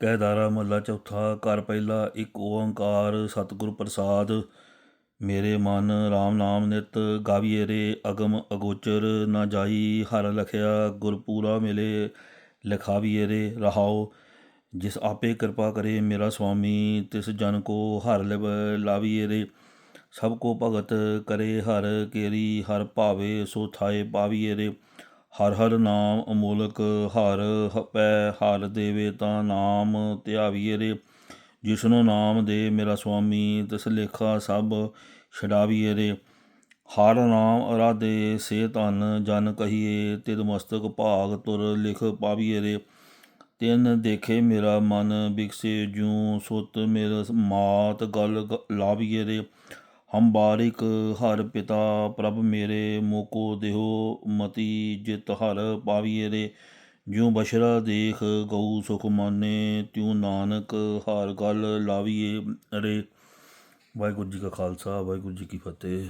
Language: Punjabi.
ਕੈਦਾਰਾ ਮਹੱਲਾ ਚੌਥਾ, ਘਰ ਪਹਿਲਾ, ਇੱਕ ਓੰਕਾਰ ਸਤਿਗੁਰ ਪ੍ਰਸਾਦ। ਮੇਰੇ ਮਨ RAM ਨਾਮ ਨਿਤ ਗਾਵੀਏ ਰੇ, ਅਗਮ ਅਗੋਚਰ ਨਾ ਜਾਈ, ਹਰ ਲਖਿਆ ਗੁਰਪੂਰਾ ਮਿਲੇ, ਲਿਖਾਵੀਏ ਰੇ ਰਹਾਓ ਜਿਸ ਆਪੇ ਕਿਰਪਾ ਕਰੇ ਮੇਰਾ ਸੁਆਮੀ, ਤਿਸ ਜਨ ਕੋ ਹਰ ਲਾਵੀਏ ਰੇ। ਸਭ ਕੋ ਭਗਤ ਕਰੇ ਹਰ ਕੇਰੀ, ਹਰ ਭਾਵੇ ਸੋ ਥਾਏ ਪਾਵੀਏ ਰੇ। ਹਰ ਹਰ ਨਾਮ ਅਮੋਲਕ ਹਰ ਪੈ ਹਰ ਦੇਵੇ ਤਾਂ ਨਾਮ ਧਿਆਵੀਏ ਰੇ। ਜਿਸਨੂੰ ਨਾਮ ਦੇ ਮੇਰਾ ਸੁਆਮੀ, ਤਿਸ ਲੇਖਾ ਸਭ ਛਡਾਵੀਏ ਰੇ। ਹਰ ਨਾਮ ਅਰਾਧੇ, ਸੇ ਧਨ ਜਨ ਕਹੀਏ, ਤਿਦ ਮਸਤਕ ਭਾਗ ਤੁਰ ਲਿਖ ਪਾਵੀਏ ਰੇ। ਤਿਨ ਦੇਖੇ ਮੇਰਾ ਮਨ, ਬਿਕਸੇ ਜੂ ਸੁਤ ਮੇਰ ਮਾਤ ਗਲ ਲਾਵੀਏ ਰੇ। ਅੰਬਾਰਿਕ ਬਾਰਿਕ ਹਰ ਪਿਤਾ, ਪ੍ਰਭ ਮੇਰੇ ਮੋਕੋ ਦੇਹੋ ਮਤੀ ਜਿਤ ਹਰ ਪਾਵੀਏ ਰੇ। ਜਿਉ ਬਸ਼ਰਾ ਦੇਖ ਗਊ ਸੁਖ ਮਾਨੇ, ਤਿਉ ਨਾਨਕ ਹਰ ਗੱਲ ਲਾਵੀਏ ਰੇ। ਵਾਹਿਗੁਰੂ ਜੀ ਕਾ ਖਾਲਸਾ, ਵਾਹਿਗੁਰੂ ਜੀ ਕੀ ਫਤਿਹ।